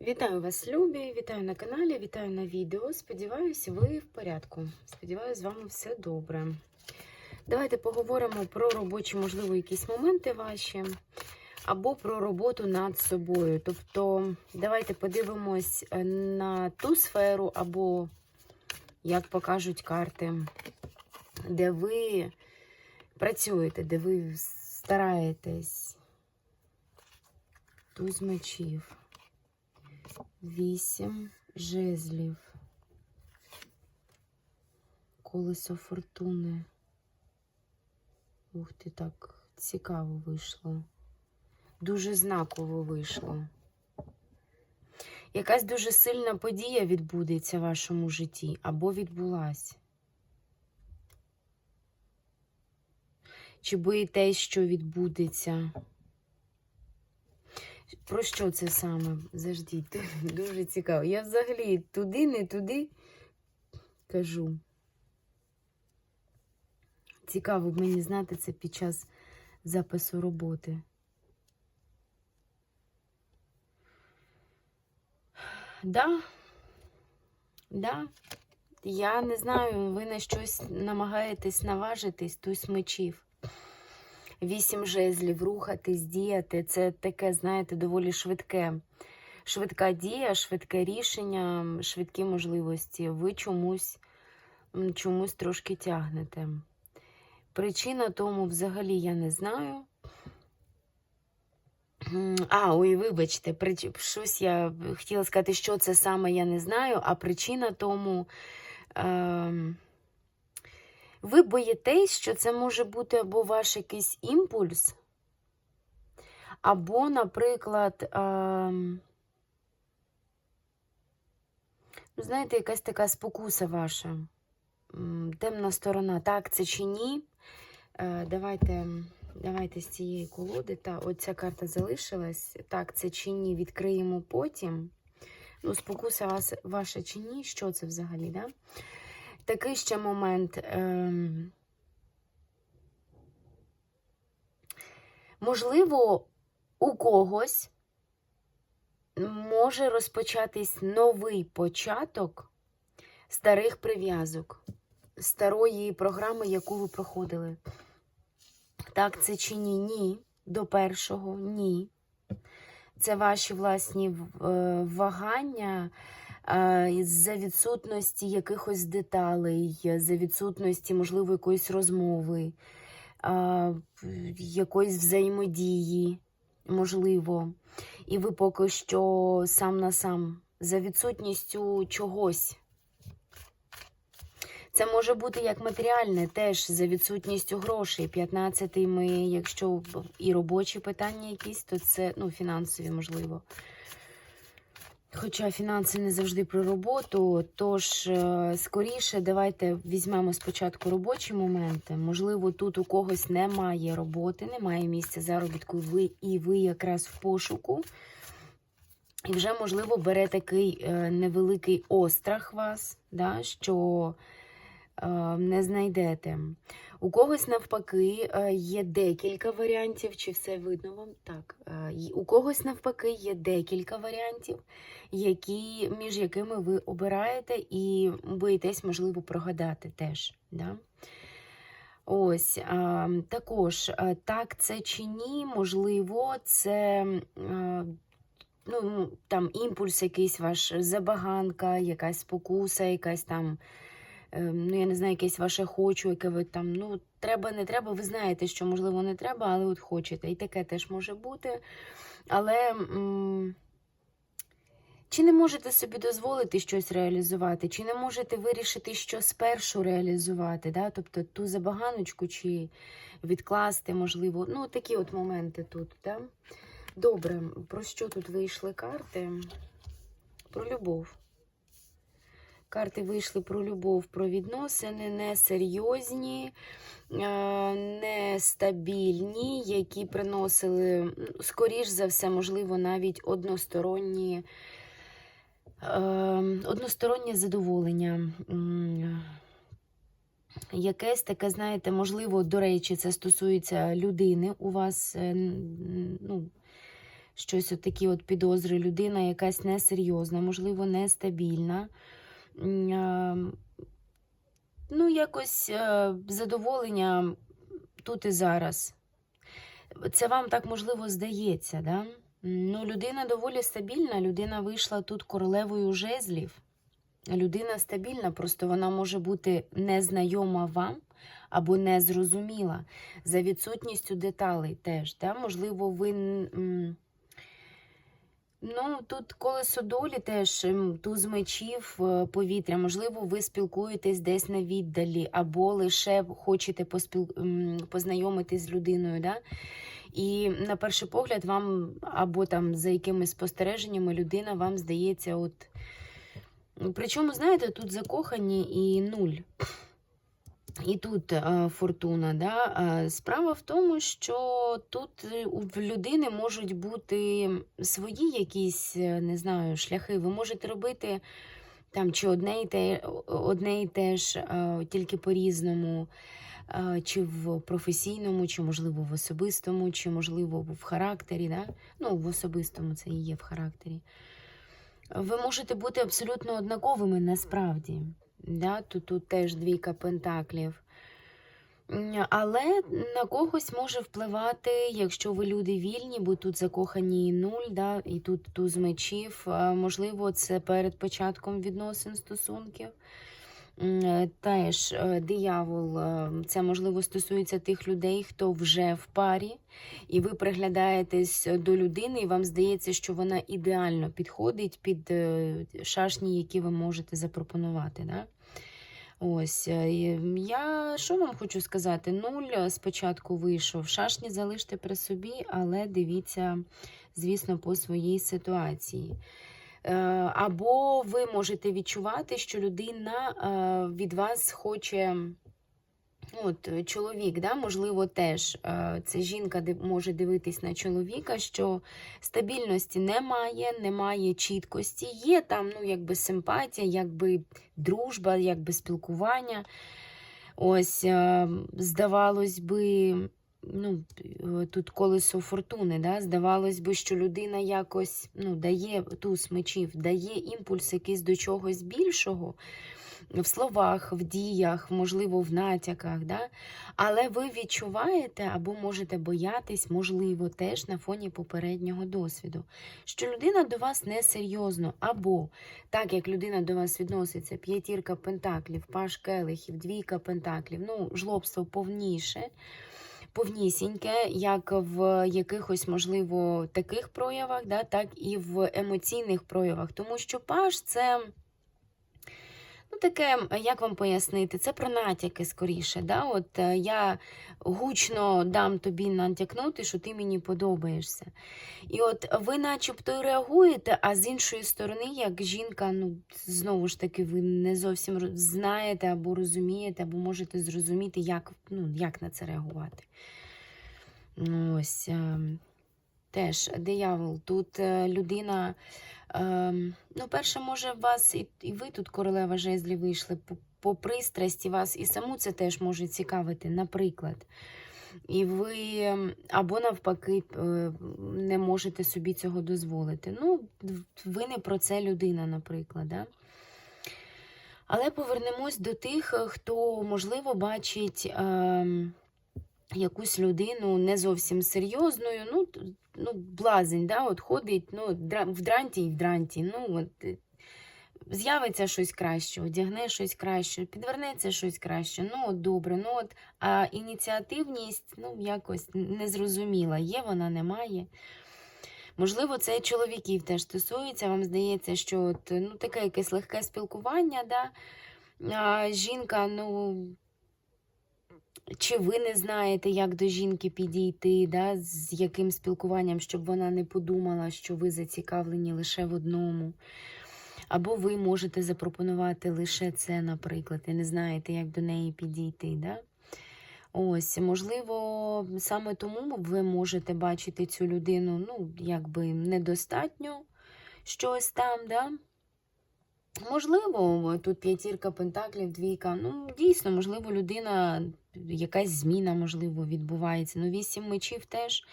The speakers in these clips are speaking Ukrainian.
Вітаю вас, любі! Вітаю на каналі, вітаю на відео. Сподіваюся, ви в порядку. Сподіваюся, з вами все добре. Давайте поговоримо про робочі, можливо, якісь моменти ваші, або про роботу над собою. Тобто, давайте подивимось е, на ту сферу, або, як покажуть карти, де ви працюєте, де ви стараєтесь. Туз мечів. Вісім жезлів. Колесо фортуни. Ух ти, так цікаво вийшло. Дуже знаково вийшло. Якась дуже сильна подія відбудеться в вашому житті або відбулась. Чи боїтесь, що відбудеться? Про що це саме? Заждіть, дуже цікаво. Я взагалі туди, не туди кажу. Цікаво б мені знати це під час запису роботи. Да, да. Я не знаю, ви на щось намагаєтесь наважитись, тусь мечів. Вісім жезлів, рухатись, діяти. Це таке, знаєте, доволі швидке. Швидка дія, швидке рішення, швидкі можливості. Ви чомусь, чомусь трошки тягнете. Причина тому взагалі я не знаю. А, ой, вибачте, щось я хотіла сказати, що це саме я не знаю, а причина тому. Ем... Ви боїтесь, що це може бути або ваш якийсь імпульс, або, наприклад, ем... ну, знаєте, якась така спокуса ваша, темна сторона, так це чи ні? Е, Давайте, давайте з цієї колоди. Та, оця карта залишилась. Так, це чи ні, відкриємо потім. Ну, спокуса вас, ваша чи ні? Що це взагалі, да? Такий ще момент. Ем... Можливо, у когось може розпочатись новий початок старих прив'язок, старої програми, яку ви проходили. Так, це чи ні? Ні. До першого ні. Це ваші власні е, вагання за відсутності якихось деталей, за відсутності, можливо, якоїсь розмови, якоїсь взаємодії, можливо. І ви поки що сам на сам, за відсутністю чогось. Це може бути як матеріальне, теж за відсутністю грошей. 15-й ми, якщо і робочі питання якісь, то це ну, фінансові, можливо. Хоча фінанси не завжди про роботу, тож е, скоріше давайте візьмемо спочатку робочі моменти. Можливо, тут у когось немає роботи, немає місця заробітку, ви і ви якраз в пошуку. І вже, можливо, бере такий е, невеликий острах вас, да, що не знайдете. У когось навпаки е, є декілька варіантів, чи все видно вам? Так. е, У когось навпаки є декілька варіантів, які, між якими ви обираєте і боїтесь, можливо, прогадати теж. Да? Ось також так це чи ні, можливо, це ну, там імпульс, якийсь ваш забаганка, якась спокуса, якась там, е, ну я не знаю, якесь ваше хочу, яке ви там, ну, треба, не треба, ви знаєте, що можливо не треба, але от хочете. І таке теж може бути. Але. м, Чи не можете собі дозволити щось реалізувати, чи не можете вирішити, що спершу реалізувати, да? тобто ту забаганочку, чи відкласти, можливо. Ну, такі от моменти тут. Да? Добре, про що тут вийшли карти? Про любов. Карти вийшли про любов, про відносини, несерйозні, е, нестабільні, які приносили, скоріш за все, можливо, навіть односторонні. Е, одностороннє задоволення. Якесь таке, знаєте, можливо, до речі, це стосується людини у вас, е, ну, щось от такі от підозри. Людина якась несерйозна, можливо, нестабільна. М, а, Ну, якось е, задоволення тут і зараз. Це вам так можливо здається, да? Ну, людина доволі стабільна, людина вийшла тут королевою жезлів. Людина стабільна, просто вона може бути незнайома вам або незрозуміла за відсутністю деталей теж. Да? Можливо, ви. Ну, тут колесо долі теж м, туз мечів, е, повітря. Можливо, ви спілкуєтесь десь на віддалі, або лише хочете поспіл... познайомитись з людиною. Да? І на перший погляд, вам або там за якимись спостереженнями людина вам здається, от. Причому, знаєте, тут закохані і нуль. І тут е, фортуна. Да? Е, Справа в тому, що тут е, в людини можуть бути свої якісь, не знаю, шляхи. Ви можете робити там чи одне і те, одне і те ж, тільки по-різному, чи в професійному, чи, можливо, в особистому, чи, можливо, в характері. Да? Ну, в особистому це і є в характері. Ви можете бути абсолютно однаковими насправді. Да? Тут, тут теж двійка пентаклів. Але на когось може впливати, якщо ви люди вільні, бо тут закохані і нуль, да? і тут туз мечів. Можливо, це перед початком відносин стосунків. Е, Теж е, диявол, е, це можливо стосується тих людей, хто вже в парі, і ви приглядаєтесь до людини, і вам здається, що вона ідеально підходить під шашні, які ви можете запропонувати. Да? Ось, я що вам хочу сказати? Нуль спочатку вийшов. Шашні залиште при собі, але дивіться, звісно, по своїй ситуації. Е, Або ви можете відчувати, що людина е, від вас хоче. От е, чоловік, да, можливо, теж це жінка може дивитись на чоловіка, що стабільності немає, немає чіткості. Є там, ну, якби симпатія, якби дружба, якби спілкування. Ось, е, здавалось би, ну, е, тут колесо фортуни, да? здавалось би, що людина якось ну, дає туз мечів, дає імпульс якийсь до чогось більшого в словах, в діях, можливо, в натяках. Да? Але ви відчуваєте або можете боятись, можливо, теж на фоні попереднього досвіду, що людина до вас несерйозно, або так як людина до вас відноситься, п'ятірка пентаклів, паш келихів, двійка пентаклів, ну, жлобство повніше. Повнісіньке, як в якихось, можливо, таких проявах, да, так і в емоційних проявах. Тому що паш це Ну, таке, як вам пояснити, це про натяки скоріше. Да? От е, я гучно дам тобі натякнути, що ти мені подобаєшся. І от ви начебто реагуєте, а з іншої сторони, як жінка, ну, знову ж таки, ви не зовсім знаєте або розумієте, або можете зрозуміти, як, ну, як на це реагувати. Ну, Ось. Теж диявол. Тут е, людина. Ем, ну, перше, може, вас і, ви тут королева жезлі вийшли по, пристрасті вас, і саму це теж може цікавити, наприклад. І ви ем, або навпаки е, не можете собі цього дозволити. Ну, ви не про це людина, наприклад. Да? Але повернемось до тих, е, хто, можливо, бачить. ем, якусь людину не зовсім серйозною, ну, ну блазень, да, от ходить ну, в дранті і в дранті. Ну, от, е, з'явиться щось краще, одягне щось краще, підвернеться щось краще. Ну, от добре. Ну, от, а ініціативність ну, якось незрозуміла. Є вона, немає. Можливо, це чоловіків теж стосується. Вам здається, що от, ну, таке якесь легке спілкування, да? а жінка, ну. Чи ви не знаєте, як до жінки підійти, да, з яким спілкуванням, щоб вона не подумала, що ви зацікавлені лише в одному? Або ви можете запропонувати лише це, наприклад, і не знаєте, як до неї підійти. Да? Ось, можливо, саме тому ви можете бачити цю людину, ну, якби недостатньо щось там, да? Можливо, тут п'ятірка пентаклів, двійка. Ну, дійсно, можливо, людина, якась зміна, можливо, відбувається. Ну, вісім мечів теж.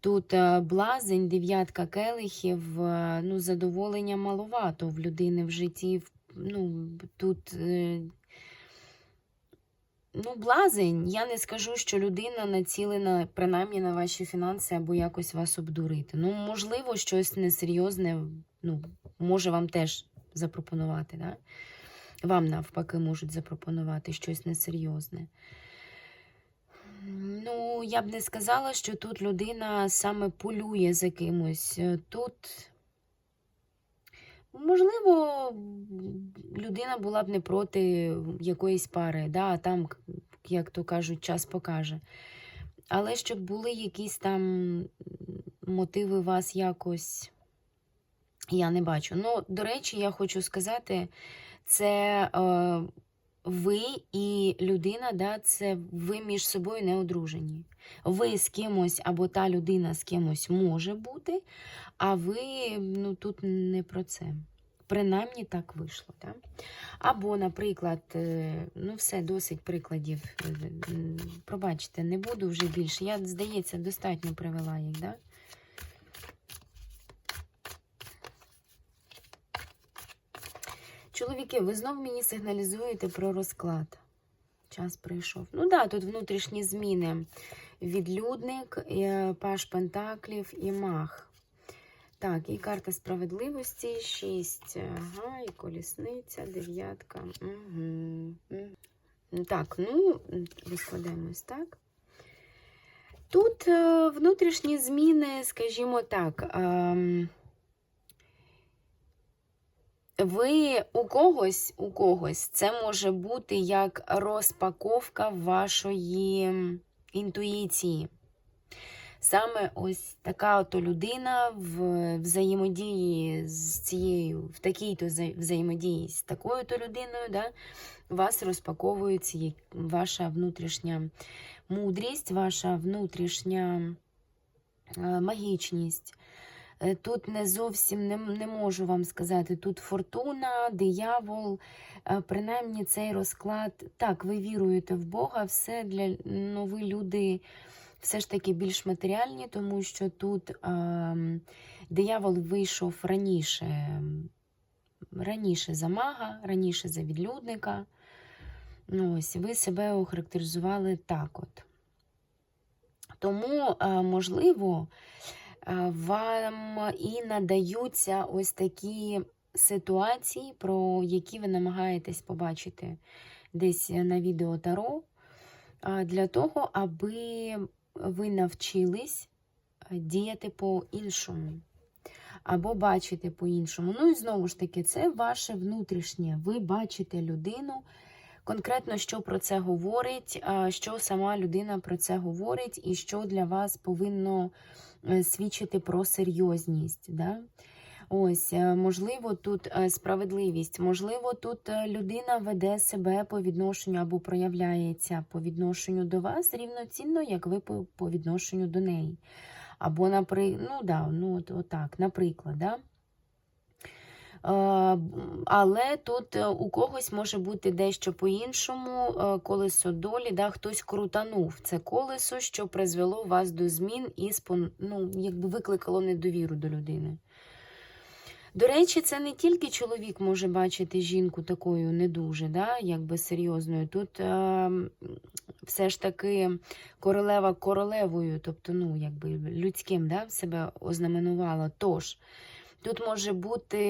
Тут е, блазень, дев'ятка келихів, е, ну, задоволення маловато в людини в житті. Ну, тут, е, ну, блазень. Я не скажу, що людина націлена принаймні на ваші фінанси або якось вас обдурити. Ну, можливо, щось несерйозне, ну, може вам теж запропонувати, да? Вам навпаки можуть запропонувати щось несерйозне. Ну, я б не сказала, що тут людина саме полює за кимось. Е, Тут, можливо, людина була б не проти якоїсь пари, да, там, як то кажуть, час покаже. Але щоб були якісь там мотиви вас якось, я не бачу. Ну, до речі, я хочу сказати, це е, ви і людина, да, це ви між собою не одружені. Ви з кимось або та людина з кимось може бути, а ви ну, тут не про це. Принаймні так вийшло. Да? Або, наприклад, е, ну все, досить прикладів. Е, Пробачте, не буду вже більше. Я, здається, достатньо привела їх, да? Чоловіки, ви знов мені сигналізуєте про розклад. Час прийшов. Ну так, да, тут внутрішні зміни. Відлюдник, е, паш Пентаклів і мах. Так, і карта справедливості, 6. Ага, і колісниця, дев'ятка. Угу. Так, ну, розкладаємось, так. Тут е, внутрішні зміни, скажімо так. Ви у когось, у когось це може бути як розпаковка вашої інтуїції. Саме ось така ото людина в взаємодії з цією, в такій-то взаємодії з такою-то людиною, да, вас розпаковується ваша внутрішня мудрість, ваша внутрішня е, магічність. Е, Тут не зовсім не, не можу вам сказати. Тут фортуна, диявол, е, принаймні цей розклад. Так, ви віруєте в Бога, все для ви люди все ж таки більш матеріальні, тому що тут е, диявол вийшов раніше, ем, раніше за мага, раніше за відлюдника. Ну, ось, ви себе охарактеризували так от. Тому, е, можливо, вам і надаються ось такі ситуації, про які ви намагаєтесь побачити десь на відео Таро, для того, аби ви навчились діяти по-іншому. Або бачити по-іншому. Ну і знову ж таки, це ваше внутрішнє. Ви бачите людину, конкретно, що про це говорить, що сама людина про це говорить, і що для вас повинно свідчити про серйозність. Да? Ось, е, можливо, тут е, справедливість, можливо, тут е, людина веде себе по відношенню або проявляється по відношенню до вас рівноцінно, як ви по відношенню до неї. Або, наприклад, ну, да, ну, от, отак, наприклад, да? Е, Але тут е, у когось може бути дещо по-іншому. е, Колесо долі, да, хтось крутанув це колесо, що призвело вас до змін і ну, якби викликало недовіру до людини. До речі, це не тільки чоловік може бачити жінку такою не дуже, да, якби серйозною. Тут е, все ж таки королева королевою, тобто, ну, якби людським, да, себе ознаменувала. Тож, тут може бути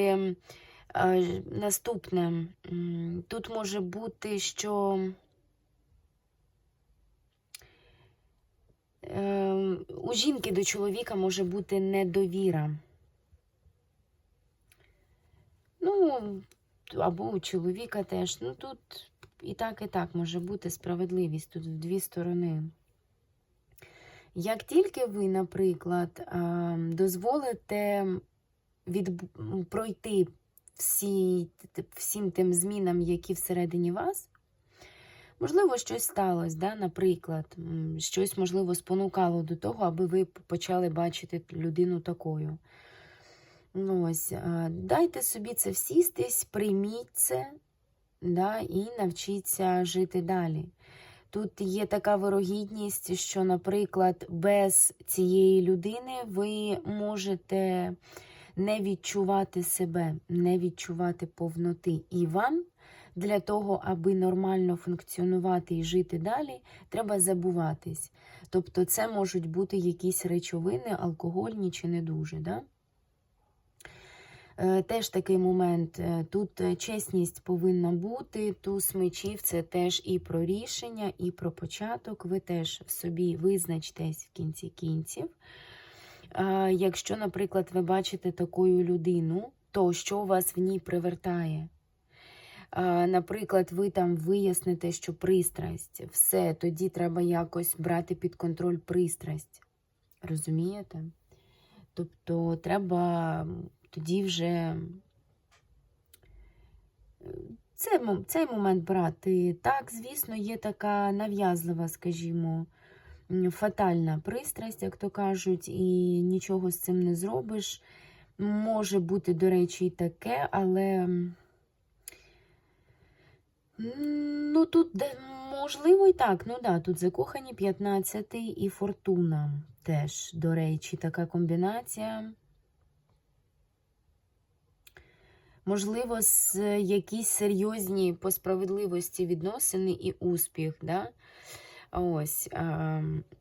е, наступне. Тут може бути, що е, у жінки до чоловіка може бути недовіра. Ну, або у чоловіка теж. Ну, тут і так, і так може бути справедливість тут в дві сторони. Як тільки ви, наприклад, дозволите від... пройти всі, всім тим змінам, які всередині вас, можливо, щось сталося, да? наприклад, щось, можливо, спонукало до того, аби ви почали бачити людину такою. Ну, ось, дайте собі це всістись, прийміть це да, і навчіться жити далі. Тут є така вирогідність, що, наприклад, без цієї людини ви можете не відчувати себе, не відчувати повноти. І вам для того, аби нормально функціонувати і жити далі, треба забуватись. Тобто, це можуть бути якісь речовини, алкогольні чи не дуже. Да? Е, Теж такий момент. е, Тут е, чесність повинна бути. Туз мечів це теж і про рішення, і про початок. Ви теж в собі визначтесь в кінці кінців. Якщо, наприклад, ви бачите таку людину, то що вас в ній привертає? Наприклад, ви там виясните, що пристрасть, все, тоді треба якось брати під контроль пристрасть. Розумієте? Тобто треба тоді вже цей момент брати. Так, звісно, є така нав'язлива, скажімо, фатальна пристрасть, як то кажуть, і нічого з цим не зробиш. Може бути, до речі, і таке, але. Ну, тут можливо і так. Ну да, тут закохані 15 і фортуна теж, до речі, така комбінація. Можливо, з якісь серйозні по справедливості відносини і успіх. Да? Ось,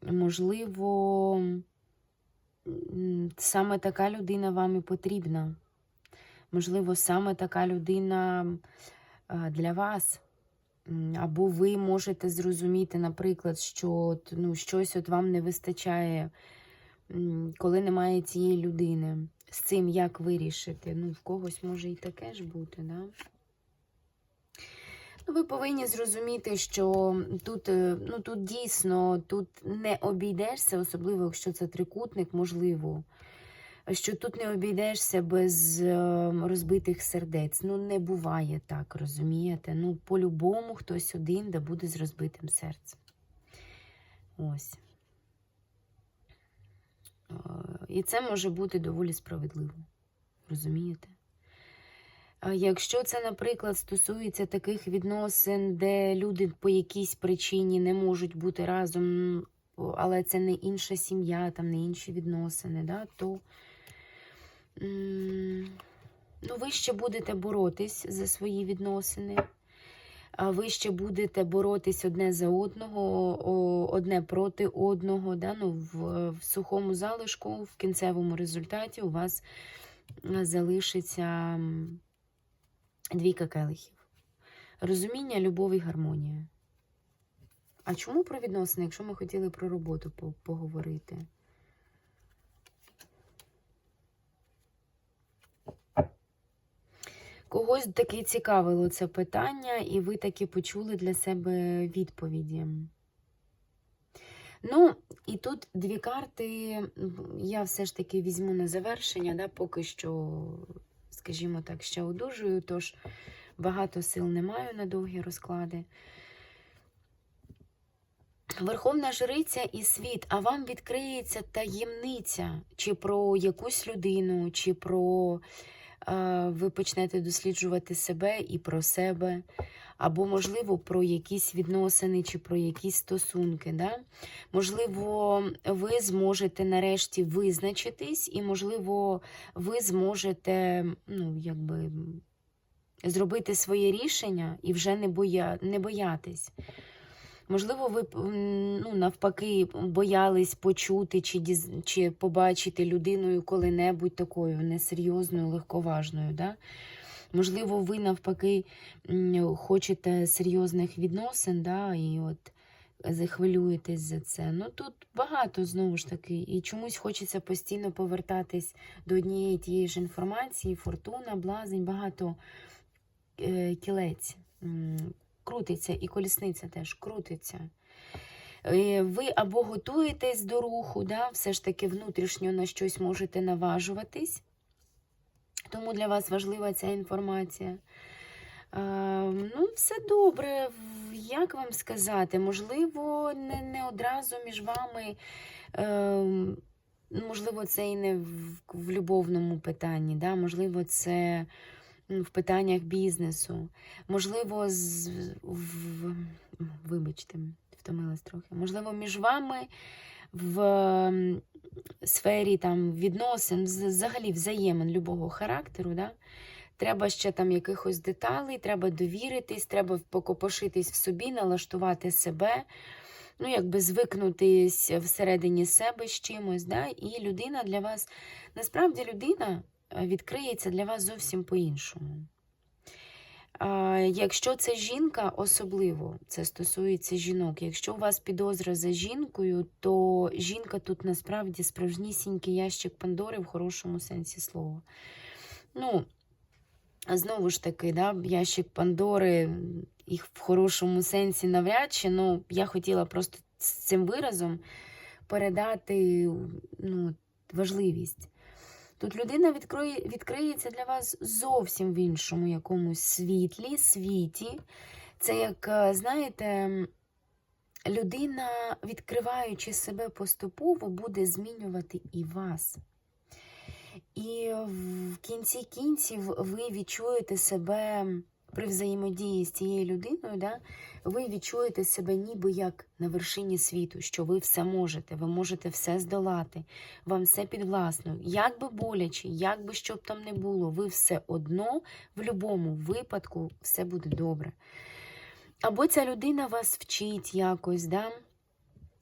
можливо, саме така людина вам і потрібна. Можливо, саме така людина для вас. Або ви можете зрозуміти, наприклад, що ну, щось от вам не вистачає, коли немає цієї людини. З цим як вирішити? Ну, в когось може і таке ж бути, да? Ви повинні зрозуміти, що тут, е, ну, тут дійсно тут не обійдешся, особливо якщо це трикутник, можливо, що тут не обійдешся без е, розбитих сердець. Ну, не буває так, розумієте? Ну, по-любому хтось один да буде з розбитим серцем. Ось. Е, І це може бути доволі справедливо. Розумієте? Якщо це, наприклад, стосується таких відносин, де люди по якійсь причині не можуть бути разом, але це не інша сім'я, там не інші відносини, да, то ну, ви ще будете боротись за свої відносини. Ви ще будете боротись одне за одного, одне проти одного. Да? Ну, в, в сухому залишку, в кінцевому результаті у вас залишиться двійка келихів. Розуміння, любов і гармонія. А чому про відносини, якщо ми хотіли про роботу поговорити? Когось таки цікавило це питання, і ви таки почули для себе відповіді. Ну, і тут дві карти я все ж таки візьму на завершення, да, поки що, скажімо так, ще одужую, тож багато сил не маю на довгі розклади. Верховна жриця і світ, а вам відкриється таємниця чи про якусь людину, чи про ви почнете досліджувати себе і про себе, або, можливо, про якісь відносини чи про якісь стосунки. Да? Можливо, ви зможете нарешті визначитись, і, можливо, ви зможете, ну, якби. Зробити своє рішення і вже не боя... не боятись. Можливо, ви ну, навпаки боялись почути чи, діз... чи побачити людиною коли-небудь такою несерйозною, легковажною. Да? Можливо, ви навпаки хочете серйозних відносин, да? і от захвилюєтесь за це. Ну тут багато знову ж таки, і чомусь хочеться постійно повертатись до однієї тієї ж інформації, фортуна, блазень, багато е, кілець. Крутиться, і колісниця теж крутиться. Е, Ви або готуєтесь до руху, да, все ж таки внутрішньо на щось можете наважуватись, тому для вас важлива ця інформація. Е, ну, все добре. Як вам сказати? Можливо, не, не одразу між вами. Е, можливо, це і не в, в любовному питанні, да? можливо, це в питаннях бізнесу. Можливо, з, в, вибачте, Втомилась трохи. Можливо, між вами в сфері там, відносин, взагалі взаємин любого характеру. Да? Треба ще там якихось деталей, треба довіритись, треба покопошитись в собі, налаштувати себе, ну, якби звикнутись всередині себе з чимось. Да? І людина для вас, насправді людина відкриється для вас зовсім по-іншому. Якщо це жінка, особливо це стосується жінок. Якщо у вас підозра за жінкою, то жінка тут насправді справжнісінький ящик Пандори в хорошому сенсі слова. Ну, знову ж таки, да, ящик Пандори, їх в хорошому сенсі навряд чи, ну, я хотіла просто з цим виразом передати ну, важливість. Тут людина відкриє, відкриється для вас зовсім в іншому якомусь світлі, світі. Це як, е, знаєте, людина, відкриваючи себе поступово, буде змінювати і вас. І в кінці кінців ви відчуєте себе при взаємодії з цією людиною, да, ви відчуєте себе ніби як на вершині світу, що ви все можете, ви можете все здолати, вам все підвласно. Як би боляче, як би що б там не було, ви все одно в будь-якому випадку все буде добре. Або ця людина вас вчить якось, да?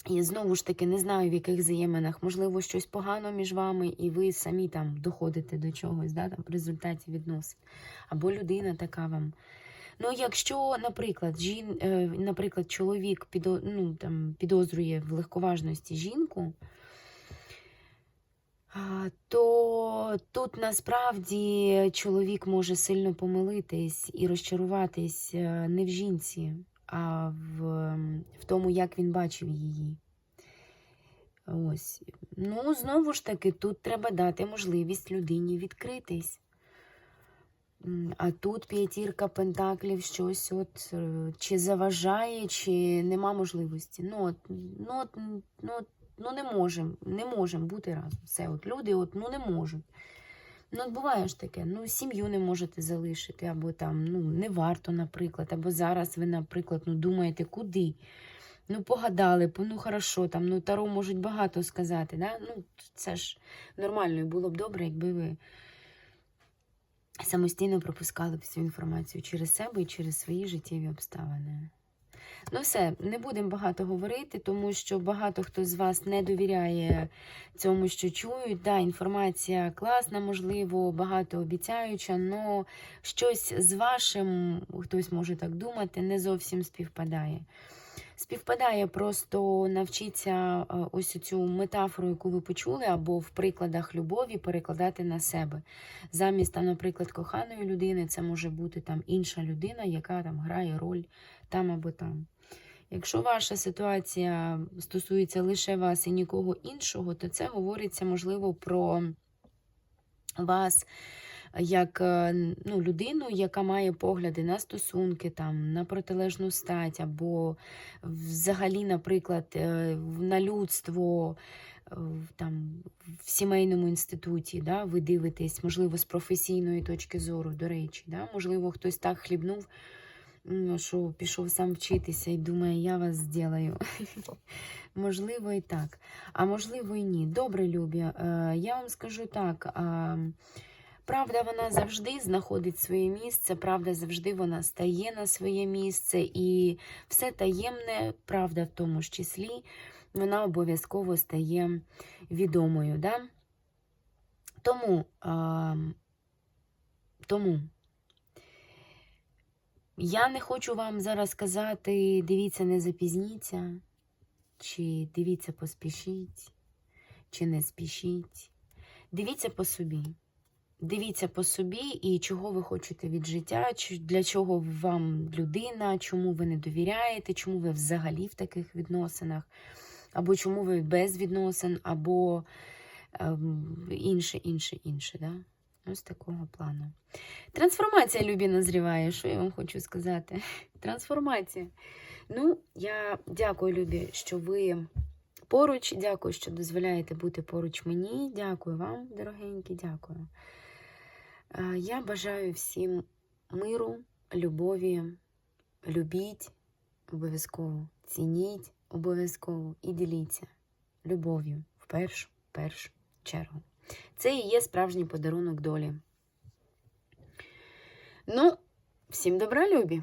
І знову ж таки, не знаю, в яких взаєминах, можливо, щось погано між вами, і ви самі там доходите до чогось, да, там, в результаті відносин. Або людина така вам. Ну, якщо, наприклад, жін, е, наприклад, чоловік підо, ну, там, підозрює в легковажності жінку, то тут насправді чоловік може сильно помилитись і розчаруватись е, не в жінці, а в, в тому, як він бачив її. Ось. Ну, знову ж таки, тут треба дати можливість людині відкритись. А тут п'ятірка пентаклів щось от е, чи заважає, чи нема можливості. Ну, от, ну, от, ну, от, ну не можемо, не можемо бути разом. Все, от люди от, ну, не можуть. Ну, буває ж таке, ну, сім'ю не можете залишити, або там, ну, не варто, наприклад, або зараз ви, наприклад, ну, думаєте, куди? Ну, погадали, ну хорошо, там, ну, Таро можуть багато сказати, да? ну, це ж нормально, і було б добре, якби ви самостійно пропускали всю інформацію через себе і через свої життєві обставини. Ну, все, не будемо багато говорити, тому що багато хто з вас не довіряє цьому, що чують. Да, інформація класна, можливо, багато обіцяюча, але щось з вашим, хтось може так думати, не зовсім співпадає. Співпадає просто навчіться е, ось цю метафору, яку ви почули, або в прикладах любові перекладати на себе. Замість, там, наприклад, коханої людини, це може бути там інша людина, яка там грає роль там або там. Якщо ваша ситуація стосується лише вас і нікого іншого, то це говориться, можливо, про вас як е, ну, людину, яка має погляди на стосунки, там, на протилежну стать, або взагалі, наприклад, е, на людство е, там, в сімейному інституті, да, ви дивитесь, можливо, з професійної точки зору, до речі, да, можливо, хтось так хлібнув, м, що пішов сам вчитися і думає, я вас зроблю. Можливо, і так. А можливо, і ні. Добре, Любі. Я вам скажу так. Правда, вона завжди знаходить своє місце, правда завжди вона стає на своє місце, і все таємне, правда в тому ж числі, вона обов'язково стає відомою. Да? Тому, а, тому я не хочу вам зараз казати, дивіться, не запізніться, чи дивіться, поспішіть, чи не спішіть. Дивіться по собі. Дивіться по собі і чого ви хочете від життя, для чого вам людина, чому ви не довіряєте, чому ви взагалі в таких відносинах, або чому ви без відносин, або ем, інше, інше, інше. Да? Ось такого плану. Трансформація любі назріває. Що я вам хочу сказати? Трансформація. Ну, я дякую, Любі, що ви поруч. Дякую, що дозволяєте бути поруч мені. Дякую вам, дорогенькі, дякую. Е, Я бажаю всім миру, любові, любіть, обов'язково. Цініть обов'язково і діліться любов'ю в першу, першу чергу. Це і є справжній подарунок долі. Ну, всім добра, любі!